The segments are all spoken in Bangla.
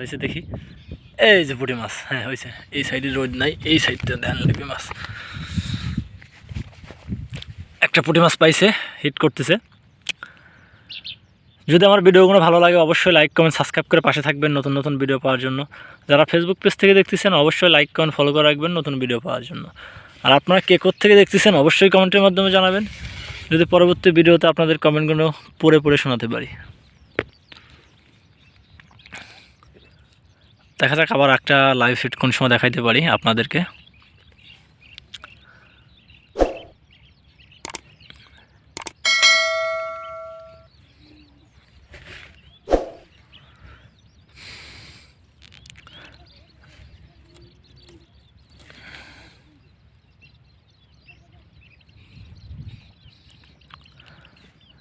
হয়েছে দেখি। এই যে পুঁটি মাছ হ্যাঁ হয়েছে। এই সাইডে রোদ নাই, এই সাইডটা ধ্যান লিপি মাছ। একটা পুঁটি মাছ পাইছে হিট করতেছে। যদি আমার ভিডিওগুলো ভালো লাগে, অবশ্যই লাইক কমেন্ট সাবস্ক্রাইব করে পাশে থাকবেন নতুন নতুন ভিডিও পাওয়ার জন্য। যারা ফেসবুক পেজ থেকে দেখতেছেন, অবশ্যই লাইক কমেন্ট ফলো করে রাখবেন নতুন ভিডিও পাওয়ার জন্য। আর আপনারা কে থেকে দেখতেছেন, অবশ্যই কমেন্টের মাধ্যমে জানাবেন। যদি পরবর্তী ভিডিওতে আপনাদের কমেন্টগুলো পড়ে পড়ে শোনাতে পারি। দেখা যাক আবার একটা লাইভ ফিট কোন সময় দেখাইতে পারি আপনাদেরকে।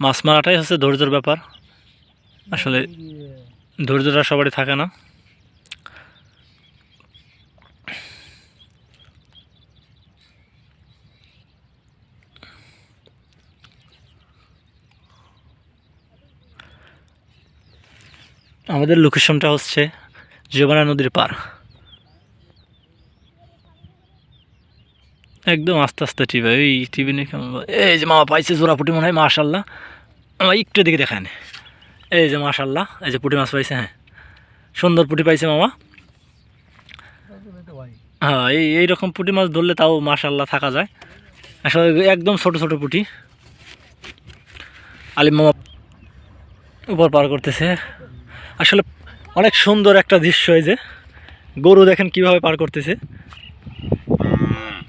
মাছ মারাটাই হচ্ছে ধৈর্যের ব্যাপার। আসলে ধৈর্যটা সবারই থাকে না। আমাদের লোকেশনটা হচ্ছে যমুনা নদীর পার। একদম আস্তে আস্তে টিভি ওই টিভি নিয়ে এই যে মামা পাইছে জোড়া পুটি মনে হয় মাশাল্লাহ আমার একটু দিকে দেখায় না। এই যে মাশাল্লাহ এই যে পুটি মাছ পাইছে হ্যাঁ। সুন্দর পুটি পাইছে মামা। হ্যাঁ এই, এইরকম পুঁটি মাছ ধরলে তাও মাশাল্লাহ থাকা যায়। আসলে একদম ছোট ছোট পুটি। আলিম মামা উপর পার করতেছে। আসলে অনেক সুন্দর একটা দৃশ্য এই যে। গরু দেখেন কীভাবে পার করতেছে।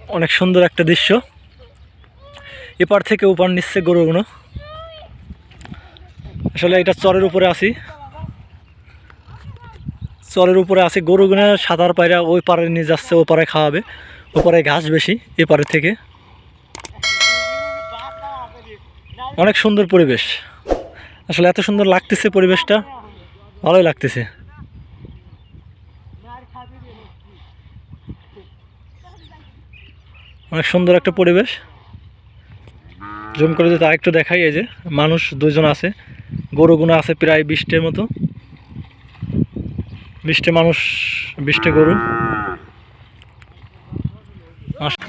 অনেক সুন্দর একটা দৃশ্য। এপার থেকে ওপার নিচ্ছে গরুগুলো। আসলে এটা চরের উপরে আছি। চরের উপরে আছে, গরুগুলো সাঁতার পায়রা ওই পারে নিয়ে যাচ্ছে, ও পারে খাওয়াবে। ও পারে ঘাস বেশি এ পারে থেকে। অনেক সুন্দর পরিবেশ। আসলে এত সুন্দর লাগতেছে পরিবেশটা। ভালোই লাগতেছে। অনেক সুন্দর একটা পরিবেশ। জুম করে যদি আরেকটু দেখাই, এই যে মানুষ দুজন আছে, গরুগুনা আছে প্রায় বিশটের মতো। বিশটে মানুষ, বিশটে গরু আস-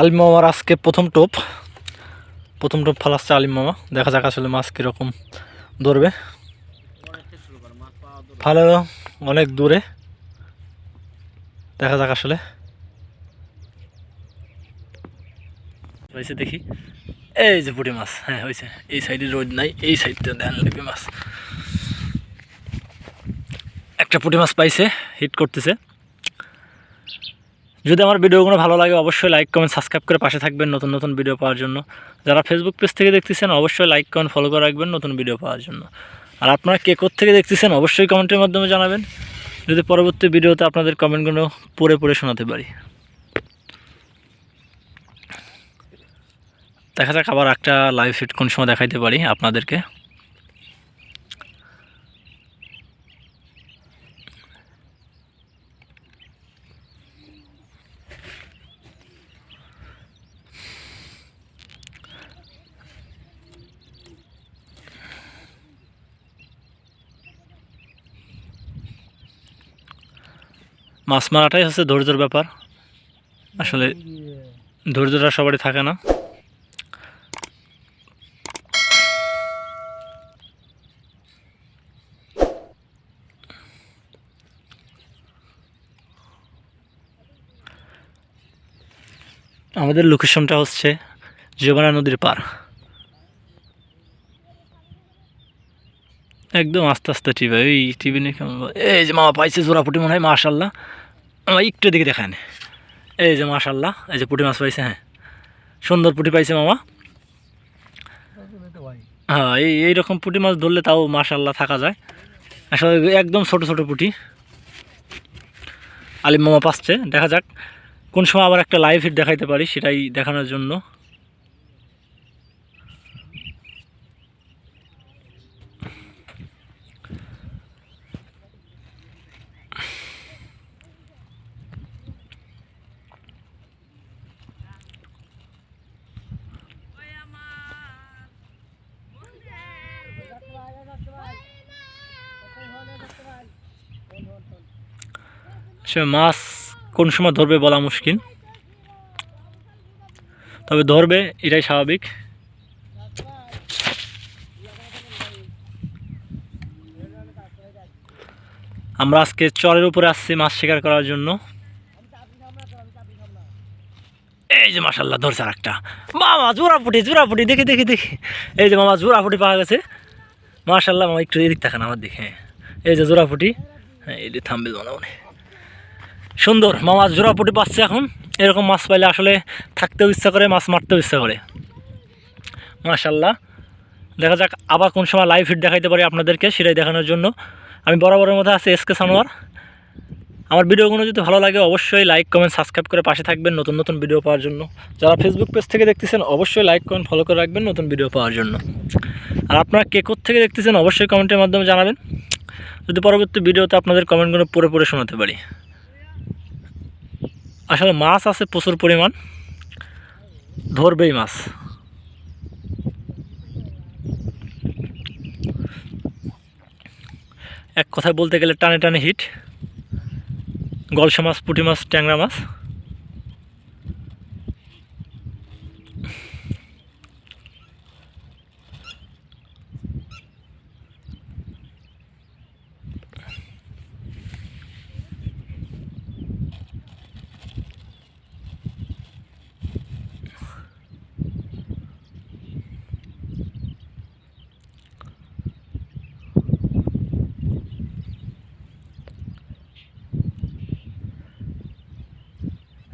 আলিম মামার আজকে প্রথম টোপ। প্রথম টোপ ফালাচ্ছে আলিম মামা। দেখা যাক আসলে মাছ কীরকম ধরবে। ফালে অনেক দূরে। দেখা যাক আসলে। দেখি। এই যে পুটি মাছ হ্যাঁ হয়েছে। এই সাইডে রোদ নাই, এই সাইডটা ধ্যান লিপি মাছ। একটা পুটি মাছ পাইছে, হিট করতেছে। যদি আমার ভিডিওগুলো ভালো লাগে, অবশ্যই লাইক কমেন্ট সাবস্ক্রাইব করে পাশে থাকবেন নতুন নতুন ভিডিও পাওয়ার জন্য। যারা ফেসবুক পেজ থেকে দেখতেছেন, অবশ্যই লাইক কমেন্ট ফলো করে রাখবেন নতুন ভিডিও পাওয়ার জন্য। আর আপনারা কে থেকে দেখতেছেন, অবশ্যই কমেন্টের মাধ্যমে জানাবেন। যদি পরবর্তী ভিডিওতে আপনাদের কমেন্টগুলো পড়ে পড়ে শোনাতে পারি। দেখা যাক আবার একটা লাইভ ফিট কোন সময় দেখাইতে পারি আপনাদেরকে। মাছ মারাটাই হচ্ছে ধৈর্যের ব্যাপার। আসলে ধৈর্যটা সবারই থাকে না। আমাদের লোকেশনটা হচ্ছে যমুনা নদীর পার। একদম আস্তে আস্তে টিভি ওই টিভি নিয়ে এই যে মামা পাইছে জোড়া পুটি মনে হয় মাশাল্লাহ আমার একটু দিকে দেখেন। এই যে মাশাল্লাহ এই যে পুঁটি মাছ পাইছে হ্যাঁ। সুন্দর পুটি পাইছে মামা। হ্যাঁ এই এইরকম পুঁটি মাছ ধরলে তাও মাশাল্লাহ থাকা যায়। আসলে একদম ছোট ছোট পুঁটি। আলিম মামা পাচ্ছে, দেখা যাক। কোন সময় আবার একটা লাইভ হিট দেখাইতে পারি, সেটাই দেখানোর জন্য। সে মাছ কোন সময় ধরবে বলা মুশকিল। তবে ধরবে, এটাই স্বাভাবিক। আমরা আজকে চরের উপরে আসছি মাছ শিকার করার জন্য। এই যে মাসাল্লাহ ধরছে আর একটা মামা জোড়াপুটি জোড়াপুটি দেখি দেখি দেখি। এই যে মামা জোড়াপুটি পাওয়া গেছে। মাশাল্লাহ মামা, একটু এদিক থাকেন আমার দিকে হ্যাঁ। এই যে জোড়াপুটি হ্যাঁ যে থামবে মনে মনে সুন্দর মামা জোড়াপুটি পাচ্ছে এখন। এরকম মাছ পাইলে আসলে থাকতেও ইচ্ছা করে, মাছ মারতেও ইচ্ছা করে। মাশাল্লাহ দেখা যাক আবার কোন সময় লাইভ হিট দেখাইতে পারি আপনাদেরকে সেটাই দেখানোর জন্য। আমি বরাবরের মধ্যে আছি এসকে সানোয়ার। আমার ভিডিওগুলো যদি ভালো লাগে অবশ্যই লাইক কমেন্ট সাবস্ক্রাইব করে পাশে থাকবেন নতুন নতুন ভিডিও পাওয়ার জন্য। যারা ফেসবুক পেজ থেকে দেখতেছেন, অবশ্যই লাইক কমেন্ট ফলো করে রাখবেন নতুন ভিডিও পাওয়ার জন্য। আর আপনারা কে থেকে দেখতেছেন, অবশ্যই কমেন্টের মাধ্যমে জানাবেন। যদি পরবর্তী ভিডিওতে আপনাদের কমেন্টগুলো পড়ে পড়ে শোনাতে পারি। আসলে মাছ আছে প্রচুর পরিমাণ। ধরবেই মাছ। এক কথায় বলতে গেলে টানে টানে হিট। গলসা মাছ, পুঁটি মাছ, ট্যাংরা মাছ।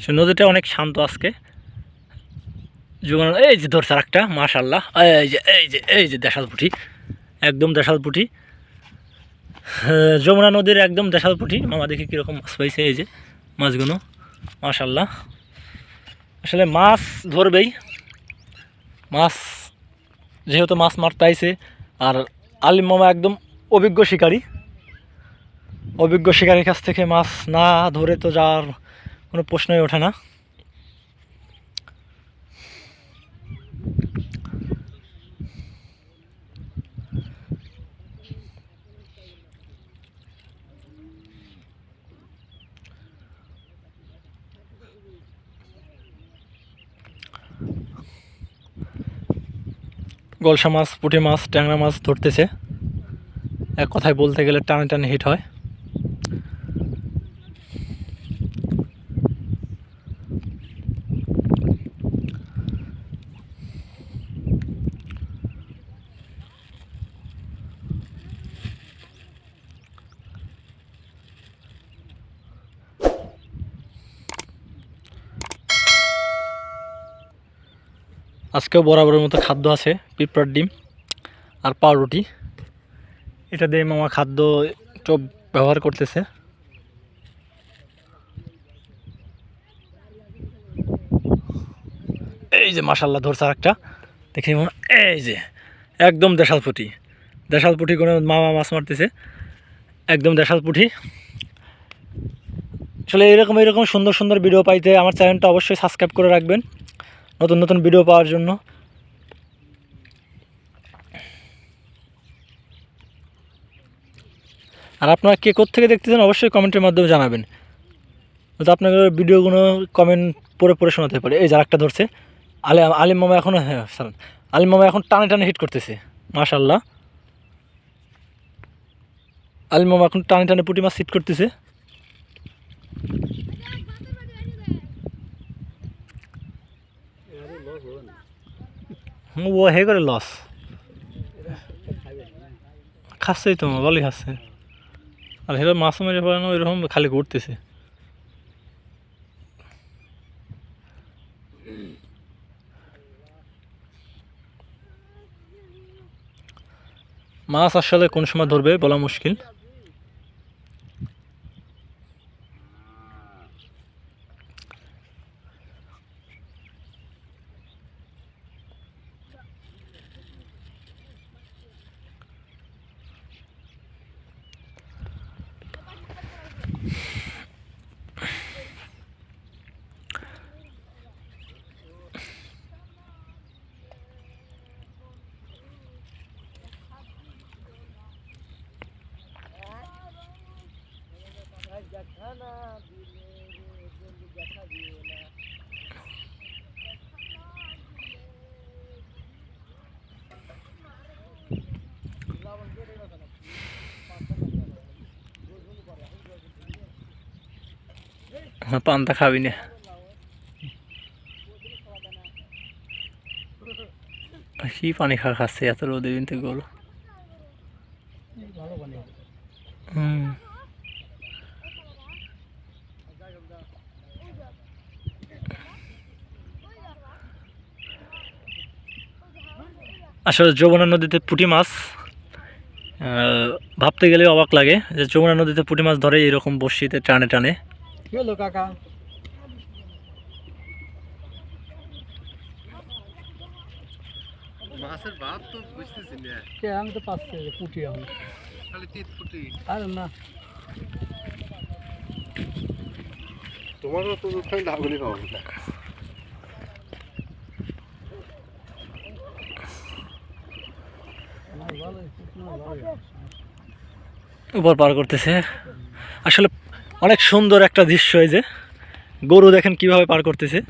সে নদীটা অনেক শান্ত আজকে। যুগান এই যে ধরছে একটা মাশাল্লাহ এই যে এই যে এই যে দেশাল পুঁটি একদম দেশাল পুঁটি যমুনা নদীর একদম দেশাল পুঁটি মামা দেখি কীরকম মাছ পাইছে, এই যে মাছগুলো। মাশাল্লাহ আসলে মাছ ধরবেই। মাছ যেহেতু মাছ মারতে আইছে আর আলিম মামা একদম অভিজ্ঞ শিকারী। অভিজ্ঞ শিকারীর কাছ থেকে মাছ না ধরে তো যাওয়ার কোনো প্রশ্নই ওঠে না। গলসা মাছ, পুঁটি মাছ, ট্যাংরা মাছ ধরতেছে। এক কথায় বলতে গেলে টানে টানে হিট হয়। আজকেও বরাবরের মতো খাদ্য আছে, পিঁপড়ার ডিম আর পাউরুটি। এটা দিয়ে মামা খাদ্য চপ ব্যবহার করতেছে। এই যে মাসাল্লাহ ধরছে একটা দেখি এই যে একদম দেশাল পুঁটি। দেশাল পুঁটি কোনো মামা মাছ মারতেছে। একদম দেশাল পুঁটি। আসলে এরকম এরকম সুন্দর সুন্দর ভিডিও পাইতে আমার চ্যানেলটা অবশ্যই সাবস্ক্রাইব করে রাখবেন। নতুন নতুন ভিডিও পাওয়ার জন্য। আর আপনারা কে থেকে দেখতেছেন, অবশ্যই কমেন্টের মাধ্যমে জানাবেন। তো আপনাদের ভিডিওগুলো কমেন্ট পড়ে পড়ে শোনাতে পারে। এই যার একটা ধরছে। আলে আলিম মামা এখন হ্যাঁ আলিম মামা এখন টানে টানে হিট করতেছে। মাশাল্লাহ আলিম মামা এখন টানে টানে পুঁটি মাছ হিট করতেছে হুম, ও হে করে লস খাচ্ছেই তো ভালোই খাচ্ছে আর হেরা মাছ মেরে না ওইরকম খালি ঘুরতেছে মাছ আসলে কোন সময় ধরবে বলা মুশকিল হ্যাঁ, পান তা খাবি না। কি পানি খা খাচ্ছে এত রোদে দিন থেকে গরু আসলে যমুনা নদীতে পুঁটি মাছ ভাবতে গেলে অবাক লাগে যে যমুনা নদীতে পুঁটি মাছ ধরে এরকম বড়শিতে টানে টানে। কাকা। মাছের ভাব তো বুঝতেছি না। কে আমি তো পাচ্ছি যে পুটি খালি তিত ফুটি আরে না। তোমারও তো ওখানে ধাগুলি পাবো না মাছ ভালোই পুটি মাছ ভালোই উপর পার করতেছে। আসলে অনেক সুন্দর একটা দৃশ্য এই যে। গরু দেখেন কীভাবে পার করতেছে।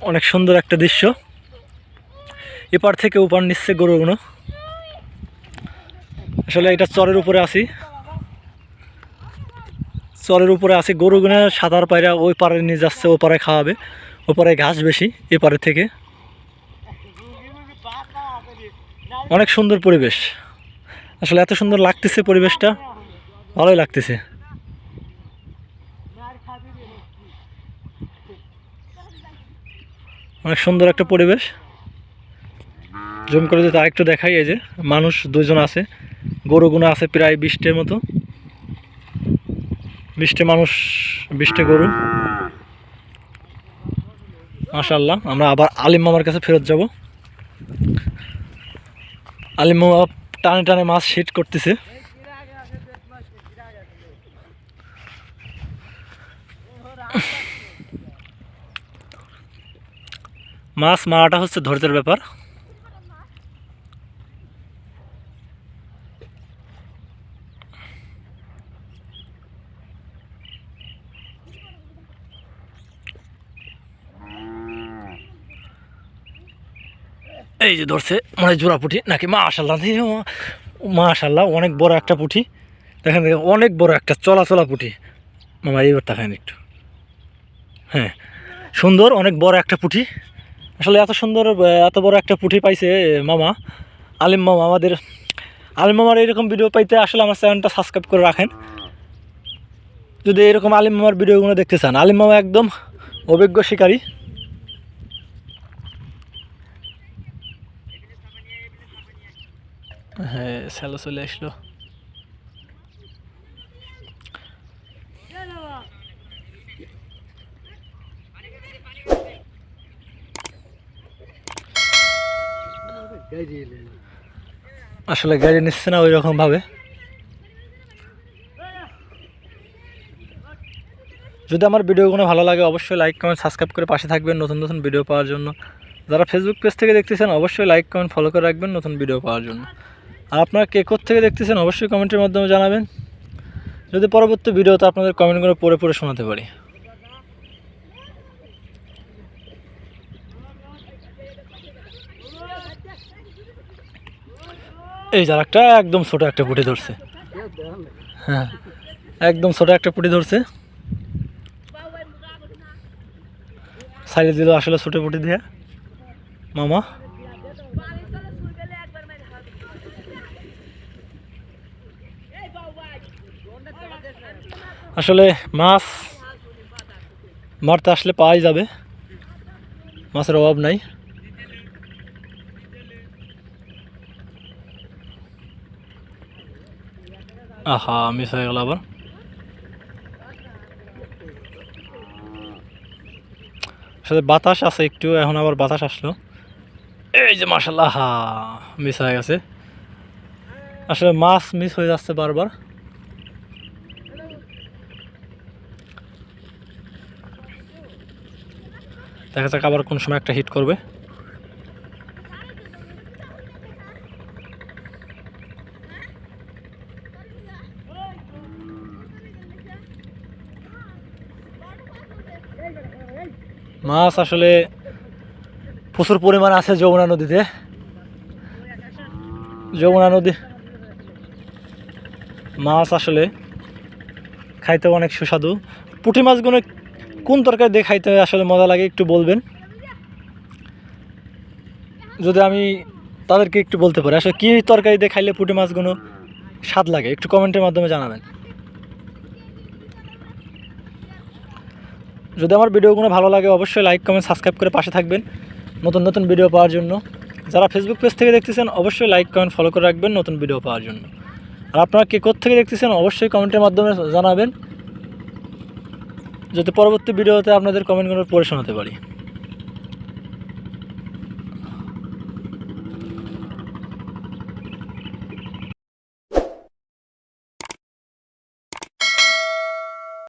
অনেক সুন্দর একটা দৃশ্য। এপার থেকে ওপার নিচ্ছে গরুগুলো। আসলে এটা চরের উপরে আছি। চরের উপরে আছি। গরুগুলো সাঁতার পায়রা ওই পারে নিয়ে যাচ্ছে ও পারে খাওয়াবে। ও পারে ঘাস বেশি এ পারে থেকে। অনেক সুন্দর পরিবেশ। আসলে এত সুন্দর লাগতেছে পরিবেশটা। ভালোই লাগতেছে। অনেক সুন্দর একটা পরিবেশ। জুম করে যদি আরেকটু দেখাই, এই যে মানুষ দুজন আছে। গরুগুলো আছে প্রায় বিশটের মতো। বিশটে মানুষ, বিশটে গরু। মাশাল্লাহ আমরা আবার আলিম মামার কাছে ফেরত যাব। আলিম টানে টানে মাছ হিট করতেছে। মাছ মারাটা হচ্ছে ধৈর্যের ব্যাপার। এই যে ধরছে মানে জোড়া পুঁটি, নাকি মাশাল্লাহ মাশাল্লাহ অনেক বড় একটা পুঁটি। দেখেন দেখেন, অনেক বড় একটা চলাচলা পুঁটি। মামা এইবার তাকান একটু। হ্যাঁ সুন্দর, অনেক বড় একটা পুঁটি। আসলে এত সুন্দর এত বড় একটা পুঁটি পাইছে মামা, আলিম মামা, আমাদের, আলিম মামার এরকম ভিডিও পাইতে আসলে আমার চ্যানেলটা সাবস্ক্রাইব করে রাখেন। যদি এরকম আলিম মামার ভিডিওগুলো দেখতে চান, আলিম মামা একদম অভিজ্ঞ শিকারী। হ্যাঁ স্যালো চলে আসলো। আসলে গাড়ি নিচ্ছে না ওই রকম ভাবে। যদি আমার ভিডিওগুলো ভালো লাগে, অবশ্যই লাইক কমেন্ট সাবস্ক্রাইব করে পাশে থাকবেন নতুন নতুন ভিডিও পাওয়ার জন্য। যারা ফেসবুক পেজ থেকে দেখতেছেন, অবশ্যই লাইক কমেন্ট ফলো করে রাখবেন নতুন ভিডিও পাওয়ার জন্য। আপনারা কে থেকে দেখতেছেন, অবশ্যই কমেন্টের মাধ্যমে জানাবেন। যদি পরবর্তী ভিডিওতে আপনাদের কমেন্টগুলো পড়ে পড়ে শোনাতে পারি। এই জারাকটা একদম ছোট একটা পুঁটি ধরছে। হ্যাঁ একদম ছোট একটা পুঁটি ধরছে। সাইডে দিল আসলে ছোট পুঁটি দিয়ে। মামা। আসলে মাছ মারতে আসলে পাওয়াই যাবে। মাছের অভাব নাই। আহা মিস হয়ে গেল আবার। আসলে বাতাস আছে একটু, এখন আবার বাতাস আসলো। এই যে মাসাল্লাহ হা মিস হয়ে গেছে। আসলে মাছ মিস হয়ে যাচ্ছে বারবার। দেখা যাক আবার কোন সময় একটা হিট করবে। মাছ আসলে প্রচুর পরিমাণ আছে যমুনা নদীতে। যমুনা নদী মাছ আসলে খাইতে অনেক সুস্বাদু। পুঁটি মাছগুলো কোন তরকারি দিয়ে খাইতে আসলে মজা লাগে একটু বলবেন? যদি আমি তাদেরকে একটু বলতে পারি, আসলে কী তরকারি দিয়ে খাইলে পুঁটি মাছগুলো স্বাদ লাগে? একটু কমেন্টের মাধ্যমে জানাবেন। যদি আমার ভিডিওগুলো ভালো লাগে, অবশ্যই লাইক, কমেন্ট, সাবস্ক্রাইব করে পাশে থাকবেন নতুন নতুন ভিডিও পাওয়ার জন্য। যারা ফেসবুক পেজ থেকে দেখতেছেন, অবশ্যই লাইক, কমেন্ট ফলো করে রাখবেন নতুন ভিডিও পাওয়ার জন্য। আর আপনারা কে থেকে দেখতেছেন, অবশ্যই কমেন্টের মাধ্যমে জানাবেন। যাতে পরবর্তী ভিডিওতে আপনাদের কমেন্টগুলো পড়ে শোনাতে পারি।